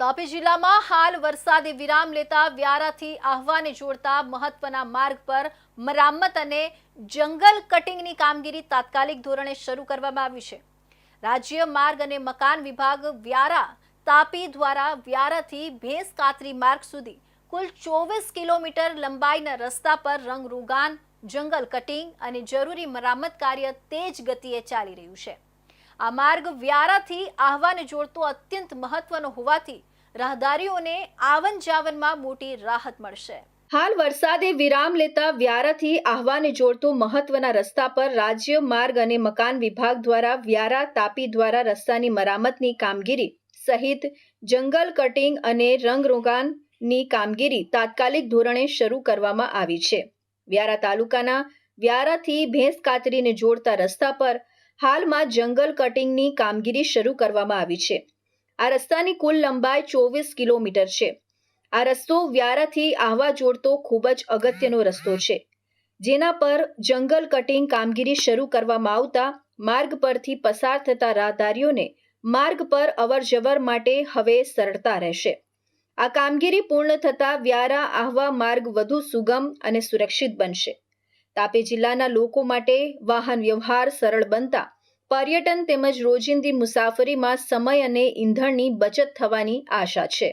તાપી જિલ્લામાં હાલ વરસાદે વિરામ લેતા વ્યારાથી આહવાને જોડતા મહત્વના માર્ગ પર મરામત અને જંગલ કટિંગની કામગીરી તાત્કાલિક ધોરણે શરૂ કરવામાં આવી છે. રાજ્ય માર્ગ અને મકાન વિભાગ વ્યારા, તાપી દ્વારા વ્યારાથી ભેંસ કાતરી માર્ગ સુધી કુલ ચોવીસ કિલોમીટર લંબાઈના રસ્તા પર રંગરૂગાન, જંગલ કટિંગ અને જરૂરી મરામત કાર્ય તેજ ગતિએ ચાલી રહ્યું છે. આ માર્ગ વ્યારાથી આહવાને જોડતો અત્યંત મહત્વનો હોવાથી રાહદારીઓને આવન જાવનમાં મોટી રાહત મળશે. હાલ વરસાદે વિરામ લેતા વ્યારાથી આહવાને જોડતો મહત્વના રસ્તા પર રાજ્ય માર્ગ અને મકાન વિભાગ દ્વારા વ્યારા તાપી દ્વારા રસ્તાની મરામતની કામગીરી સહિત જંગલ કટિંગ અને રંગરોગાનની કામગીરી તાત્કાલિક ધોરણે શરૂ કરવામાં આવી છે. વ્યારા તાલુકાના વ્યારાથી ભેંસ કાતરીને જોડતા રસ્તા પર હાલમાં જંગલ કટિંગની કામગીરી શરૂ કરવામાં આવી છે. આ રસ્તાની કુલ લંબાઈ ચોવીસ કિલોમીટર છે. આ રસ્તો વ્યારાથી આહવા જોડતો ખૂબ જ અગત્યનો રસ્તો છે. જેના પર જંગલ કટિંગ કામગીરી શરૂ કરવામાં આવતા માર્ગ પરથી પસાર થતા રાહદારીઓને માર્ગ પર અવરજવર માટે હવે સરળતા રહેશે. આ કામગીરી પૂર્ણ થતાં વ્યારા આહવા માર્ગ વધુ સુગમ અને સુરક્ષિત બનશે. તાપી જિલ્લાના લોકો માટે વાહન વ્યવહાર સરળ બનતા પર્યટન તેમજ રોજિંદી મુસાફરીમાં સમય અને ઈંધણની બચત થવાની આશા છે.